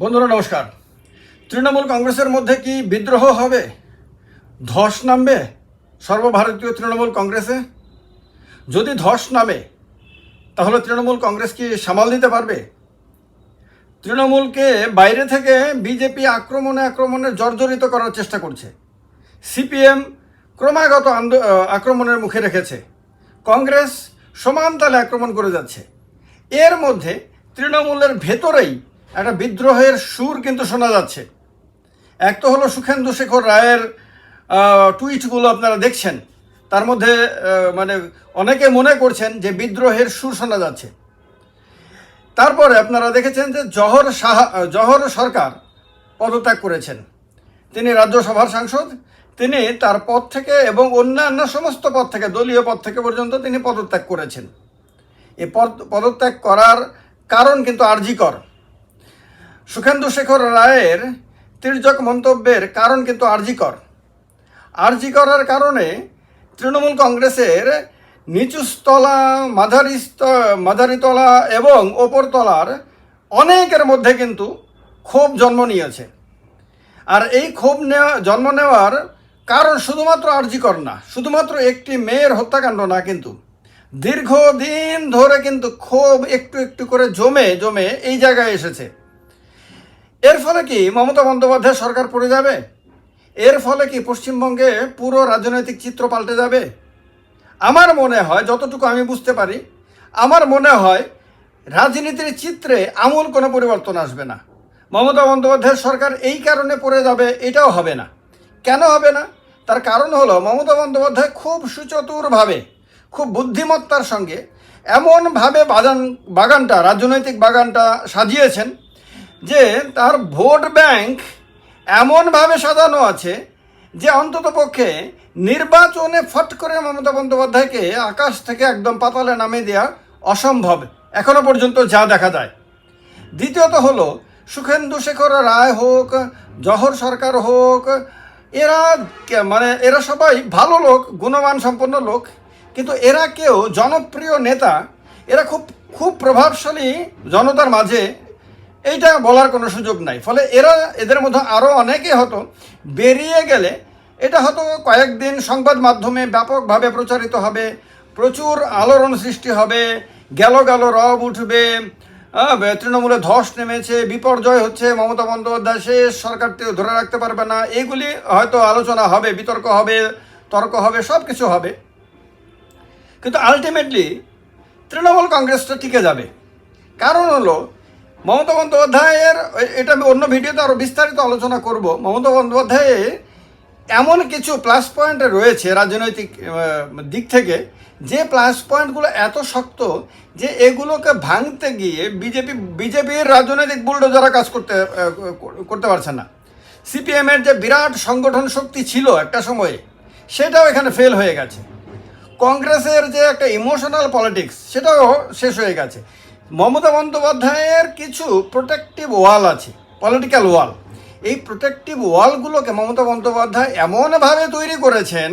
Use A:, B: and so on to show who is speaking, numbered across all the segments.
A: বন্ধুরা, নমস্কার। তৃণমূল কংগ্রেসের মধ্যে কি বিদ্রোহ হবে? ধস নামবে সর্বভারতীয় তৃণমূল কংগ্রেসে? যদি ধস নামে, তাহলে তৃণমূল কংগ্রেস কি সামাল দিতে পারবে? তৃণমূলকে বাইরে থেকে বিজেপি আক্রমণে আক্রমণে জর্জরিত করার চেষ্টা করছে। সিপিএম ক্রমাগত আক্রমণের মুখে রেখেছে। কংগ্রেস সমান তালে আক্রমণ করে যাচ্ছে। এর মধ্যে তৃণমূলের ভেতরেই একটা বিদ্রোহের সুর কিন্তু শোনা যাচ্ছে। এক তো হলো সুখেন্দু শেখর রায়ের টুইটগুলো আপনারা দেখছেন। তার মধ্যে মানে অনেকে মনে করছেন যে বিদ্রোহের সুর শোনা যাচ্ছে। তারপরে আপনারা দেখেছেন যে জহর সাহা, জহর সরকার পদত্যাগ করেছেন। তিনি রাজ্যসভার সাংসদ, তিনি তার পদ থেকে এবং অন্যান্য সমস্ত পদ থেকে, দলীয় পদ থেকে পর্যন্ত তিনি পদত্যাগ করেছেন। এ পদ, পদত্যাগ করার কারণ কিন্তু আর্জিকর। সুখেন্দু শেখর রায়ের তির্যক মন্তব্যের কারণ কিন্তু আর্জিকর। আর্জি করার কারণে তৃণমূল কংগ্রেসের নিচুস্তলা মাঝারি স্ত- মাঝারিতলা এবং ওপরতলার অনেকের মধ্যে কিন্তু ক্ষোভ জন্ম নিয়েছে। আর এই ক্ষোভ নেওয়া, জন্ম নেওয়ার কারণ শুধুমাত্র আর্জিকর না, শুধুমাত্র একটি মেয়ের হত্যাকাণ্ড না কিন্তু। দীর্ঘদিন ধরে কিন্তু ক্ষোভ একটু একটু করে জমে জমে এই জায়গায় এসেছে। এর ফলে কি মমতা বন্দ্যোপাধ্যায় সরকার পড়ে যাবে? এর ফলে কি পশ্চিমবঙ্গে পুরো রাজনৈতিক চিত্র পাল্টে যাবে? আমার মনে হয়, যতটুকু আমি বুঝতে পারি, আমার মনে হয় রাজনীতির চিত্রে আমূল কোনো পরিবর্তন আসবে না। মমতা বন্দ্যোপাধ্যায়ের সরকার এই কারণে পড়ে যাবে, এটাও হবে না। কেন হবে না? তার কারণ হলো, মমতা বন্দ্যোপাধ্যায় খুব সুচতুরভাবে, খুব বুদ্ধিমত্তার সঙ্গে এমনভাবে বাগান, বাগানটা, রাজনৈতিক বাগানটা সাজিয়েছেন যে তার ভোট ব্যাংক এমনভাবে সাজানো আছে যে অন্তত পক্ষে নির্বাচনে ফট করে মমতা বন্দ্যোপাধ্যায়কে আকাশ থেকে একদম পাতালে নামিয়ে দেওয়া অসম্ভব, এখনও পর্যন্ত যা দেখা যায়। দ্বিতীয়ত হলো, সুখেন্দু শেখর রায় হোক, জহর সরকার হোক, এরা মানে এরা সবাই ভালো লোক, গুণমান সম্পন্ন লোক, কিন্তু এরা কেউ জনপ্রিয় নেতা, এরা খুব খুব প্রভাবশালী জনতার মাঝে এইটা বলার কোনো সুযোগ নাই। ফলে এরা এদের মধ্যে আরও অনেকে হতো বেরিয়ে গেলে এটা হয়তো কয়েকদিন সংবাদ মাধ্যমে ব্যাপকভাবে প্রচারিত হবে, প্রচুর আলোড়ন সৃষ্টি হবে গেল গেল রব উঠবে তৃণমূলে ধস নেমেছে, বিপর্যয় হচ্ছে, মমতা বন্দ্যোপাধ্যায় শেষ সরকারকে ধরে রাখতে পারবে না এইগুলি হয়তো আলোচনা হবে, বিতর্ক হবে, তর্ক হবে সব কিছু হবে। কিন্তু আলটিমেটলি তৃণমূল কংগ্রেসটা টিকে যাবে। কারণ হলো মমতা বন্দ্যোপাধ্যায়ের, এটা আমি অন্য ভিডিওতে আরও বিস্তারিত আলোচনা করব। মমতা বন্দ্যোপাধ্যায়ের এমন কিছু প্লাস পয়েন্ট রয়েছে রাজনৈতিক দিক থেকে, যে প্লাস পয়েন্টগুলো এত শক্ত যে এগুলোকে ভাঙতে গিয়ে বিজেপি, বিজেপির রাজনৈতিক বুলডোজারা কাজ করতে করতে পারছে না। সিপিএমের যে বিরাট সংগঠন শক্তি ছিল একটা সময়ে, সেটাও এখানে ফেল হয়ে গেছে। কংগ্রেসের যে একটা ইমোশনাল পলিটিক্স সেটাও শেষ হয়ে গেছে। মমতা বন্দ্যোপাধ্যায়ের কিছু প্রোটেক্টিভ ওয়াল আছে পলিটিক্যাল ওয়াল এই প্রোটেক্টিভ ওয়ালগুলোকে মমতা বন্দ্যোপাধ্যায় এমনভাবে তৈরি করেছেন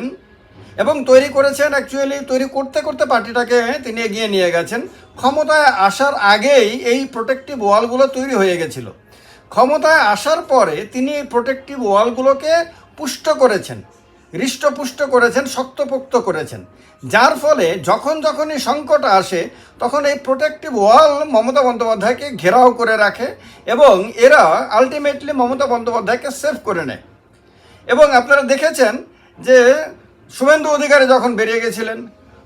A: এবং তৈরি করেছেন অ্যাকচুয়ালি তৈরি করতে করতে পার্টিটাকে তিনি এগিয়ে নিয়ে গেছেন। ক্ষমতায় আসার আগেই এই প্রোটেক্টিভ ওয়ালগুলো তৈরি হয়ে গেছিল। ক্ষমতায় আসার পরে তিনি এই প্রোটেক্টিভ ওয়ালগুলোকে পুষ্ট করেছেন। হৃষ্টপুষ্ট করেছেন, শক্তপোক্ত করেছেন। যার ফলে যখন যখনই সংকট আসে, তখন এই প্রোটেক্টিভ ওয়াল মমতা বন্দ্যোপাধ্যায়কে ঘেরাও করে রাখে এবং এরা আলটিমেটলি মমতা বন্দ্যোপাধ্যায়কে সেভ করে নেয়। এবং আপনারা দেখেছেন যে শুভেন্দু অধিকারী যখন বেরিয়ে গেছিলেন,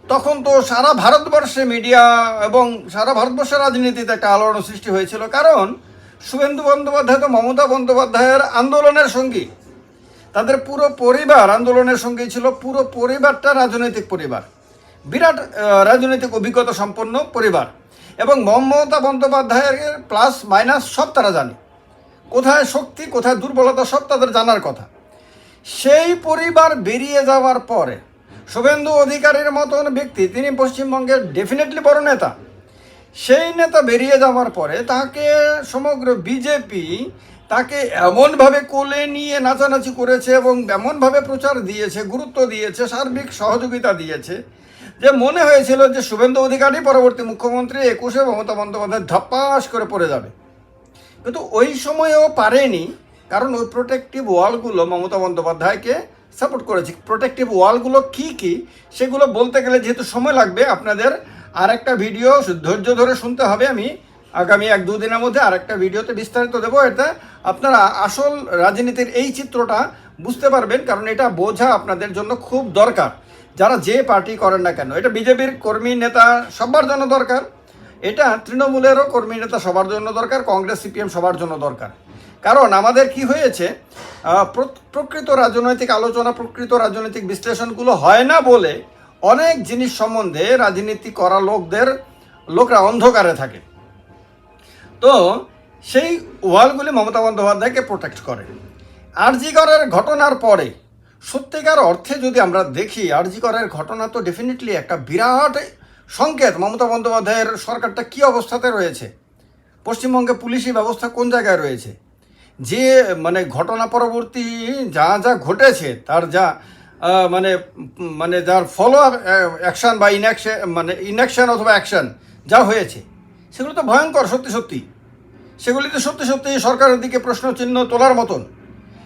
A: তখন তো সারা ভারতবর্ষে মিডিয়া এবং সারা ভারতবর্ষের রাজনীতিতে একটা আলোড়ন সৃষ্টি হয়েছিল। কারণ শুভেন্দু বন্দ্যোপাধ্যায় তো মমতা বন্দ্যোপাধ্যায়ের আন্দোলনের সঙ্গী। তাদের পুরো পরিবার আন্দোলনের সঙ্গে ছিল, পুরো পরিবারটা রাজনৈতিক পরিবার। বিরাট রাজনৈতিক অভিজ্ঞতা সম্পন্ন পরিবার। এবং মমতা বন্দ্যোপাধ্যায়ের প্লাস মাইনাস সব তারা জানে। কোথায় শক্তি, কোথায় দুর্বলতা সব তাদের জানার কথা। সেই পরিবার বেরিয়ে যাওয়ার পরে শুভেন্দু অধিকারীর মতন ব্যক্তি, তিনি পশ্চিমবঙ্গের ডেফিনেটলি বড় নেতা। সেই নেতা বেরিয়ে যাওয়ার পরে তাকে সমগ্র বিজেপি তাকে এমনভাবে কোলে নিয়ে নাচানাচি করেছে এবং এমনভাবে প্রচার দিয়েছে, গুরুত্ব দিয়েছে, সার্বিক সহযোগিতা দিয়েছে, যে মনে হয়েছিল যে শুভেন্দু অধিকারী পরবর্তী মুখ্যমন্ত্রী একুশে মমতা বন্দ্যোপাধ্যায় ধাপ্পাস করে পড়ে যাবে। কিন্তু ওই সময়েও পারেনি, কারণ ওই প্রোটেক্টিভ ওয়ালগুলো মমতা বন্দ্যোপাধ্যায়কে সাপোর্ট করেছে। প্রোটেক্টিভ ওয়ালগুলো কি কি, সেগুলো বলতে গেলে যেহেতু সময় লাগবে, আপনাদের আর একটা ভিডিও ধৈর্য ধরে শুনতে হবে আমি। আগামী এক দুদিনের মধ্যে আর একটা ভিডিওতে বিস্তারিত দেবো। এটা আপনারা আসল রাজনীতির এই চিত্রটা বুঝতে পারবেন, কারণ এটা বোঝা আপনাদের জন্য খুব দরকার। যারা যে পার্টি করেন না কেন, এটা বিজেপির কর্মী নেতা সবার জন্য দরকার, এটা তৃণমূলেরও কর্মী নেতা সবার জন্য দরকার, কংগ্রেস, সিপিএম সবার জন্য দরকার। কারণ আমাদের কি হয়েছে প্র- প্রকৃত রাজনৈতিক আলোচনা, প্রকৃত রাজনৈতিক বিশ্লেষণগুলো হয় না বলে অনেক জিনিস সম্বন্ধে রাজনীতি করা লোকদের, লোকরা অন্ধকারে থাকে। তো সেই ওয়ালগুলি মমতা বন্দ্যোপাধ্যায়কে প্রোটেক্ট করে। আরজিকরের ঘটনার পরে, সত্যিকার অর্থে যদি আমরা দেখি আরজিকরের ঘটনা তো ডেফিনেটলি একটা বিরাট সংকেত। মমতা বন্দ্যোপাধ্যায়ের সরকারটা কী অবস্থাতে রয়েছে? পশ্চিমবঙ্গে পুলিশি ব্যবস্থা কোন জায়গায় রয়েছে? যে মানে ঘটনা পরবর্তী যা যা ঘটেছে, তার যা মানে মানে যার ফলো অ্যাকশন বা ইনঅ্যাকশন মানে ইনঅ্যাকশন অথবা অ্যাকশন যা হয়েছে সেগুলো তো ভয়ঙ্কর, সত্যি সত্যি। সেগুলি তো সত্যি সত্যি সরকারের দিকে প্রশ্নচিহ্ন তোলার মতন।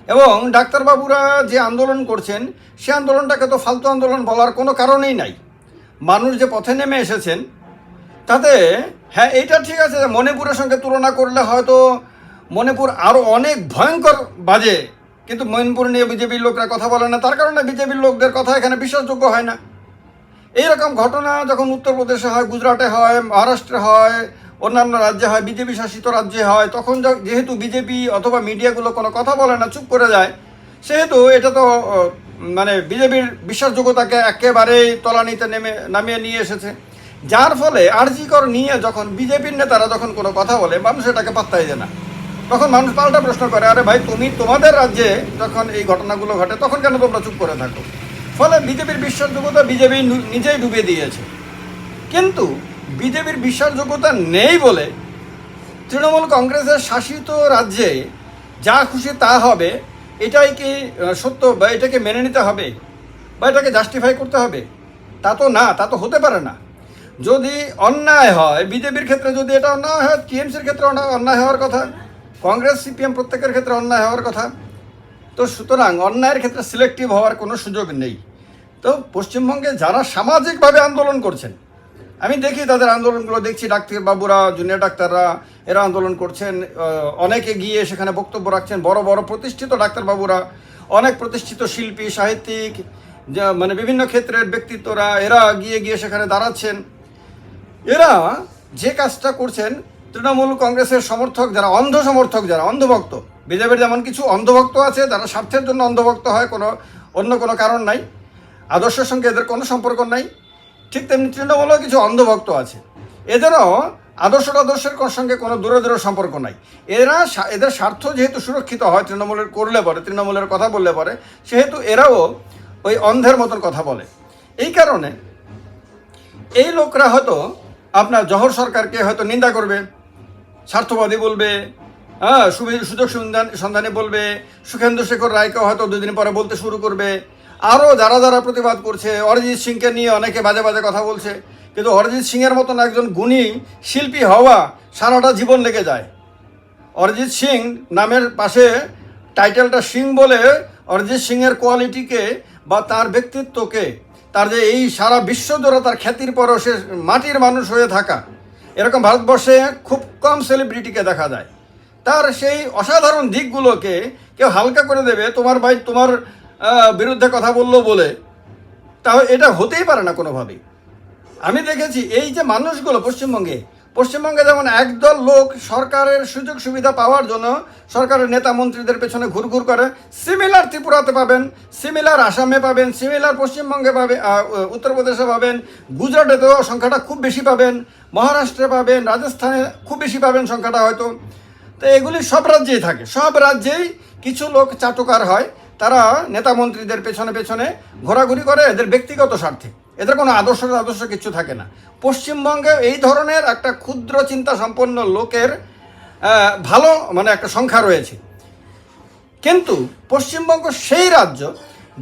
A: এবং ডাক্তারবাবুরা যে আন্দোলন করছেন, সে আন্দোলনটাকে তো ফালতু আন্দোলন বলার কোনো কারণেই নাই। মানুষ যে পথে নেমে এসেছেন, তাতে হ্যাঁ এটা ঠিক আছে মণিপুরের সঙ্গে তুলনা করলে হয়তো মণিপুর আরও অনেক ভয়ঙ্কর বাজে। কিন্তু মণিপুর নিয়ে বিজেপির লোকরা কথা বলে না, তার কারণে বিজেপির লোকদের কথা এখানে বিশ্বাসযোগ্য হয় না। এইরকম ঘটনা যখন উত্তরপ্রদেশে হয়, গুজরাটে হয়, মহারাষ্ট্রে হয়, অন্যান্য রাজ্যে হয়, বিজেপি শাসিত রাজ্যে হয়, তখন যেহেতু বিজেপি অথবা মিডিয়াগুলো কোনো কথা বলে না, চুপ করে যায়, সেহেতু এটা তো মানে বিজেপির বিশ্বাসযোগ্যতাকে একেবারেই তলানিতে নেমে, নামিয়ে নিয়ে এসেছে। যার ফলে আরজিকর নিয়ে যখন বিজেপির নেতারা যখন কোনো কথা বলে, মানুষ এটাকে পাত্তাই দেয় না। তখন মানুষ পাল্টা প্রশ্ন করে, আরে ভাই, তুমি তোমাদের রাজ্যে যখন এই ঘটনাগুলো ঘটে, তখন কেন তোমরা চুপ করে থাকো? ফলে বিজেপির বিশ্বাসযোগ্যতা বিজেপি নিজেই ডুবিয়ে দিয়েছে। কিন্তু বিজেপির বিশ্বাসযোগ্যতা নেই বলে তৃণমূল কংগ্রেসের শাসিত রাজ্যে যা খুশি তা হবে, এটাই কি সত্য বা এটাকে মেনে নিতে হবে বা এটাকে জাস্টিফাই করতে হবে? তা তো না, তা তো হতে পারে না। যদি অন্যায় হয়, বিজেপির ক্ষেত্রে যদি এটা অন্যায় হয়, টিএমসির ক্ষেত্রে অন্যায়- হওয়ার কথা, কংগ্রেস, সিপিএম প্রত্যেকের ক্ষেত্রে অন্যায় হওয়ার কথা তো সুতরাং অন্যায়ের ক্ষেত্রে সিলেক্টিভ হওয়ার কোনো সুযোগ নেই। তো পশ্চিমবঙ্গে যারা সামাজিকভাবে আন্দোলন করছেন, আমি দেখি তাদের আন্দোলনগুলো দেখছি, ডাক্তার বাবুরা জুনিয়র ডাক্তাররা, এরা আন্দোলন করছেন অনেকে গিয়ে সেখানে বক্তব্য রাখছেন, বড় বড় প্রতিষ্ঠিত ডাক্তারবাবুরা অনেক প্রতিষ্ঠিত শিল্পী, সাহিত্যিক মানে বিভিন্ন ক্ষেত্রের ব্যক্তিত্বরা, এরা গিয়ে গিয়ে সেখানে দাঁড়াচ্ছেন। এরা যে কাজটা করছেন, তৃণমূল কংগ্রেসের সমর্থক যারা, অন্ধ সমর্থক যারা, অন্ধভক্ত বিজেপির যেমন কিছু অন্ধভক্ত আছে যারা স্বার্থের জন্য অন্ধভক্ত হয়, কোনো, অন্য কোনো কারণ নাই। আদর্শের সঙ্গে এদের কোনো সম্পর্ক নাই। ঠিক তেমনি তৃণমূলেও কিছু অন্ধভক্ত আছে। এদেরও আদর্শ আদর্শের সঙ্গে কোনো দূরে দূরে সম্পর্ক নাই। এরা এদের স্বার্থ যেহেতু সুরক্ষিত হয়, তৃণমূলের করলে পরে, তৃণমূলের কথা বললে পরে, সেহেতু এরাও ওই অন্ধের মতন কথা বলে। এই কারণে এই লোকরা হয়তো আপনার জহর সরকারকে হয়তো নিন্দা করবে, স্বার্থবাদী বলবে হ্যাঁ সুযোগ সন্ধান সন্ধানে বলবে, সুখেন্দু শেখর রায়কে হয়তো দুদিন পরে বলতে শুরু করবে। আরও যারা যারা প্রতিবাদ করছে, অরিজিৎ সিংকে নিয়ে অনেকে বাজে বাজে কথা বলছে, কিন্তু অরিজিৎ সিংয়ের মতন একজন গুণী শিল্পী হওয়া সারাটা জীবন লেগে যায়। অরিজিৎ সিং নামের পাশে টাইটেলটা সিং বলে অরিজিৎ সিংয়ের কোয়ালিটিকে বা তার ব্যক্তিত্বকে, তার যে এই সারা বিশ্ব জোড়া তার খ্যাতির পরও সে মাটির মানুষ হয়ে থাকা। এরকম ভারতবর্ষে খুব কম সেলিব্রিটিকে দেখা যায়। তার সেই অসাধারণ দিকগুলোকে কেউ হালকা করে দেবে, তোমার ভাই তোমার বিরুদ্ধে কথা বলল বলে। তাহলে এটা হতেই পারে না কোনোভাবেই। আমি দেখেছি এই যে মানুষগুলো পশ্চিমবঙ্গে পশ্চিমবঙ্গে যেমন একদল লোক সরকারের সুযোগ সুবিধা পাওয়ার জন্য সরকারের নেতা মন্ত্রীদের পেছনে ঘুরঘুর করে সিমিলার ত্রিপুরাতে পাবেন সিমিলার আসামে পাবেন সিমিলার পশ্চিমবঙ্গে পাবে উত্তরপ্রদেশে পাবেন, গুজরাটেতেও সংখ্যাটা খুব বেশি পাবেন, মহারাষ্ট্রে পাবেন, রাজস্থানে খুব বেশি পাবেন সংখ্যাটা হয়তো। তো এগুলি সব রাজ্যেই থাকে। সব রাজ্যেই কিছু লোক চাটুকার হয়। তারা নেতা মন্ত্রীদের পেছনে পেছনে ঘোরাঘুরি করে এদের ব্যক্তিগত স্বার্থে। এদের কোনো আদর্শ আদর্শ কিছু থাকে না। পশ্চিমবঙ্গে এই ধরনের একটা ক্ষুদ্র চিন্তা সম্পন্ন লোকের ভালো মানে একটা সংখ্যা রয়েছে। কিন্তু পশ্চিমবঙ্গ সেই রাজ্য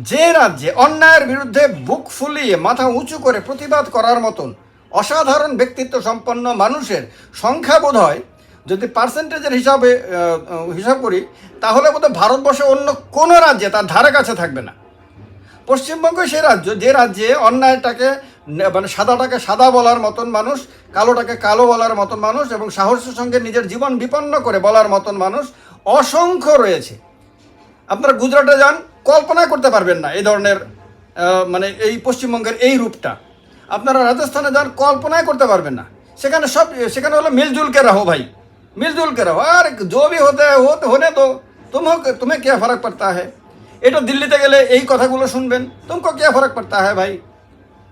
A: যে রাজ্যে অন্যায়ের বিরুদ্ধে বুক ফুলিয়ে মাথা উঁচু করে প্রতিবাদ করার মতন অসাধারণ ব্যক্তিত্ব সম্পন্ন মানুষের সংখ্যা বোধ হয় যদি পার্সেন্টেজের হিসাবে হিসাব করি, তাহলে বোধহয় ভারতবর্ষে অন্য কোনো রাজ্যে তার ধারে কাছে থাকবে না। পশ্চিমবঙ্গ সেই রাজ্য, যে রাজ্যে অন্যায়টাকে মানে সাদাটাকে সাদা বলার মতন মানুষ, কালোটাকে কালো বলার মতন মানুষ এবং সাহসের সঙ্গে নিজের জীবন বিপন্ন করে বলার মতন মানুষ অসংখ্য রয়েছে। আপনারা গুজরাটে যান, কল্পনা করতে পারবেন না এই ধরনের মানে এই পশ্চিমবঙ্গের এই রূপটা। আপনারা রাজস্থানে যান, কল্পনাই করতে পারবেন না। সেখানে সব, সেখানে হলো মিলজুলকে রাহো ভাই। मिलजुल के रहो আর जो भी होता है हो होने दो तुम तुम्हें क्या फर्क पड़ता है এটা দিল্লিতে গেলে এই কথাগুলো শুনবেন তুমকো কে ফরক পড়তা হ্যাঁ ভাই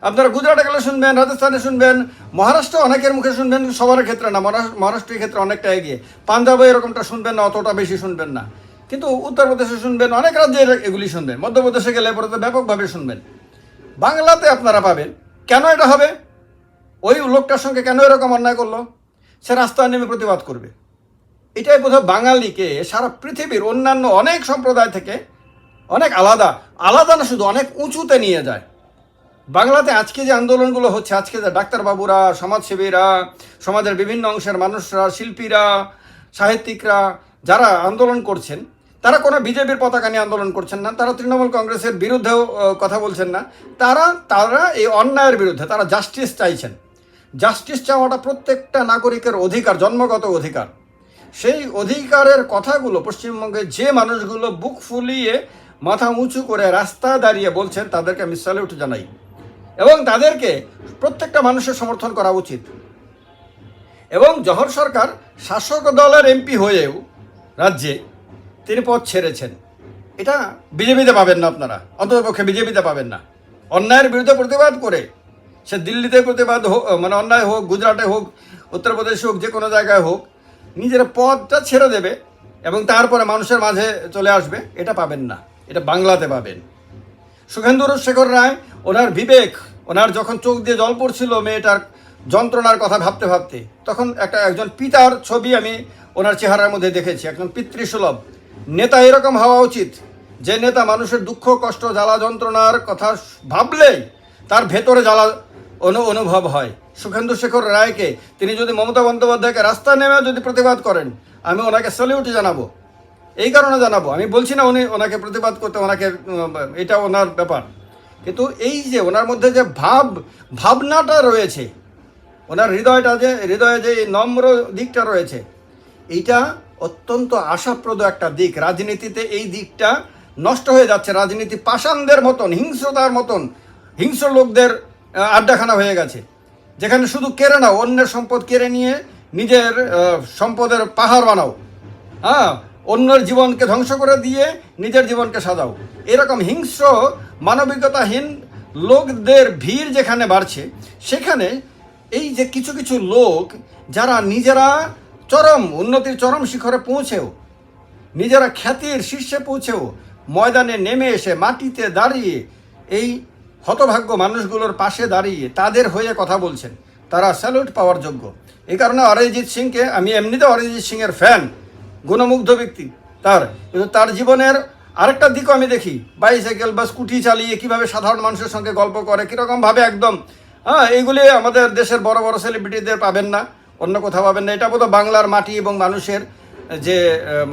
A: আপনারা গুজরাটে গেলে শুনবেন রাজস্থানে শুনবেন মহারাষ্ট্র অনেকের মুখে শুনবেন সবার ক্ষেত্রে না মহারাষ্ট্র মহারাষ্ট্রের ক্ষেত্রে অনেকটা এগিয়ে পাঞ্জাবে এরকমটা শুনবেন না অতটা বেশি শুনবেন না কিন্তু উত্তরপ্রদেশে শুনবেন অনেক রাজ্যে এর- এগুলি শুনবেন মধ্যপ্রদেশে গেলে পরে তো ব্যাপকভাবে শুনবেন বাংলাতে আপনারা পাবেন কেন এটা হবে ওই লোকটার সঙ্গে কেন এরকম অন্যায় করলো সে রাস্তায় নেমে প্রতিবাদ করবে। এটাই বোধহয় বাঙালিকে সারা পৃথিবীর অন্যান্য অনেক সম্প্রদায় থেকে অনেক আলাদা আলাদা না, শুধু অনেক উঁচুতে নিয়ে যায়। বাংলাতে আজকে যে আন্দোলনগুলো হচ্ছে, আজকে যে ডাক্তারবাবুরা, সমাজসেবীরা, সমাজের বিভিন্ন অংশের মানুষরা, শিল্পীরা, সাহিত্যিকরা যারা আন্দোলন করছেন, তারা কোনো বিজেপির পতাকা নিয়ে আন্দোলন করছেন না, তারা তৃণমূল কংগ্রেসের বিরুদ্ধেও কথা বলছেন না, তারা তারা এই অন্যায়ের বিরুদ্ধে, তারা জাস্টিস চাইছেন। জাস্টিস চাওয়াটা প্রত্যেকটা নাগরিকের অধিকার, জন্মগত অধিকার। সেই অধিকারের কথাগুলো পশ্চিমবঙ্গে যে মানুষগুলো বুক ফুলিয়ে মাথা উঁচু করে রাস্তায় দাঁড়িয়ে বলছেন, তাদেরকে আমি স্যালিউট জানাই। এবং তাদেরকে প্রত্যেকটা মানুষের সমর্থন করা উচিত। এবং জহর সরকার শাসক দলের এমপি হয়েও রাজ্যে তিনি পদ ছেড়েছেন। এটা বিজেপিতে পাবেন না আপনারা। অন্ততপক্ষে বিজেপিতে পাবেন না। অন্যায়ের বিরুদ্ধে প্রতিবাদ করে সে দিল্লিতে প্রতিবাদ হোক মানে অন্যায় হোক, গুজরাটে হোক, উত্তরপ্রদেশে হোক, যে কোনো জায়গায় হোক, নিজের পদটা ছেড়ে দেবে এবং তারপরে মানুষের মাঝে চলে আসবে, এটা পাবেন না। এটা বাংলাতে পাবেন। সুখেন্দুর শেখর রায়, ওনার বিবেক, ওনার যখন চোখ দিয়ে জল পড়ছিল মেয়েটার যন্ত্রণার কথা ভাবতে ভাবতে, তখন একটা একজন পিতার ছবি আমি ওনার চেহারার মধ্যে দেখেছি, একজন পিতৃসুলভ। নেতা এরকম হওয়া উচিত, যে নেতা মানুষের দুঃখ, কষ্ট, জ্বালা, যন্ত্রণার কথা ভাবলেই তার ভেতরে জ্বালা অনু অনুভব হয়। সুখেন্দু শেখর রায়কে তিনি যদি মমতা বন্দ্যোপাধ্যায়কে রাস্তায় নেমে যদি প্রতিবাদ করেন, আমি ওনাকে স্যালিউট জানাব। এই কারণে জানাব। আমি বলছি না উনি ওনাকে প্রতিবাদ করতে, ওনাকে এটা ওনার ব্যাপার। কিন্তু এই যে ওনার মধ্যে যে ভাব, ভাবনাটা রয়েছে, ওনার হৃদয়টা যে, হৃদয়ে যে নম্র দিকটা রয়েছে, এইটা অত্যন্ত আশাপ্রদ একটা দিক। রাজনীতিতে এই দিকটা নষ্ট হয়ে যাচ্ছে। রাজনীতি পাষাণদের মতন, হিংস্রতার মতন, হিংস্র লোকদের আড্ডাখানা হয়ে গেছে। যেখানে শুধু কেড়ে নাও, অন্যের সম্পদ কেড়ে নিয়ে নিজের সম্পদের পাহাড় বানাও। হ্যাঁ অন্যের জীবনকে ধ্বংস করে দিয়ে নিজের জীবনকে সাজাও। এরকম হিংস্র, মানবিকতাহীন লোকদের ভিড় যেখানে বাড়ছে, সেখানে এই যে কিছু কিছু লোক, যারা নিজেরা চরম, উন্নতির চরম শিখরে পৌঁছেও, নিজেরা খ্যাতির শীর্ষে পৌঁছেও, ময়দানে নেমে এসে মাটিতে দাঁড়িয়ে এই হতভাগ্য মানুষগুলোর পাশে দাঁড়িয়ে তাদের হয়ে কথা বলছেন। তারা স্যালুট পাওয়ার যোগ্য। এই কারণে অরিজিৎ সিংকে আমি এমনিতে অরিজিৎ সিংয়ের ফ্যান, গুণমুগ্ধ ব্যক্তি তার। কিন্তু তার জীবনের আরেকটা দিকও আমি দেখি, বাইসাইকেল বা স্কুটি চালিয়ে কীভাবে সাধারণ মানুষের সঙ্গে গল্প করে, কীরকমভাবে একদম হ্যাঁ এইগুলি আমাদের দেশের বড় বড় সেলিব্রিটিদের পাবেন না, অন্য কোথাও পাবেন না। এটা বোধহয় বাংলার মাটি এবং মানুষের যে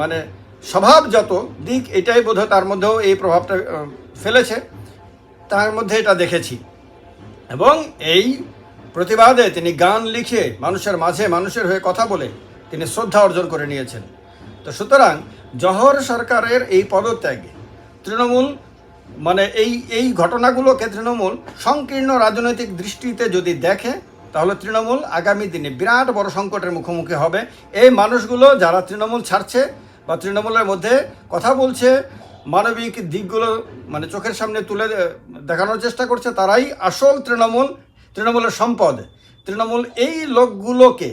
A: মানে স্বভাবজাত দিক, এটাই বোধহয় তার মধ্যেও এই প্রভাবটা ফেলেছে। তার মধ্যে এটা দেখেছি। এবং এই প্রতিবাদে তিনি গান লিখে মানুষের মাঝে মানুষের হয়ে কথা বলে তিনি শ্রদ্ধা অর্জন করে নিয়েছেন। তো সুতরাং জহর সরকারের এই পদত্যাগে, তৃণমূল মানে এই এই ঘটনাগুলোকে তৃণমূল সংকীর্ণ রাজনৈতিক দৃষ্টিতে যদি দেখে, তাহলে তৃণমূল আগামী দিনে বিরাট বড় সংকটের মুখোমুখি হবে। এই মানুষগুলো যারা তৃণমূল ছাড়ছে বা তৃণমূলের মধ্যে কথা বলছে মানবিক দিকগুলো মানে চোখের সামনে তুলে দেখানোর চেষ্টা করছে তারাই আসল তৃণমূল, তৃণমূলের সম্পদ। তৃণমূল এই লোকগুলোকে,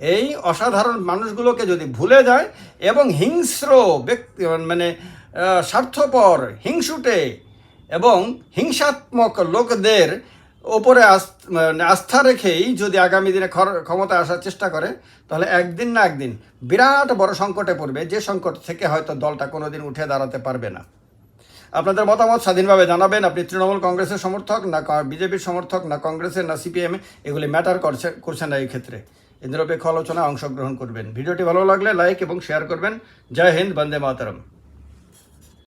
A: এই অসাধারণ মানুষগুলোকে যদি ভুলে যায় এবং হিংস্র ব্যক্তি মানে স্বার্থপর, হিংসুটে এবং হিংসাত্মক লোকদের ওপরে মানে আস্থা রেখেই যদি আগামী দিনে ক্ষমতা আসার চেষ্টা করে, তাহলে একদিন না একদিন বিরাট বড় সংকটে পড়বে, যে সংকট থেকে হয়তো দলটা কোনোদিন উঠে দাঁড়াতে পারবে না। আপনাদের মতামত স্বাধীনভাবে জানাবেন। আপনি তৃণমূল কংগ্রেসের সমর্থক, না বিজেপির সমর্থক, না কংগ্রেসের, না সিপিএম, এগুলি ম্যাটার করছে করছে না এই ক্ষেত্রে। এই নিরপেক্ষ আলোচনায় অংশগ্রহণ করবেন। ভিডিওটি ভালো লাগলে লাইক এবং শেয়ার করবেন। জয় হিন্দ, বন্দে মাতরম।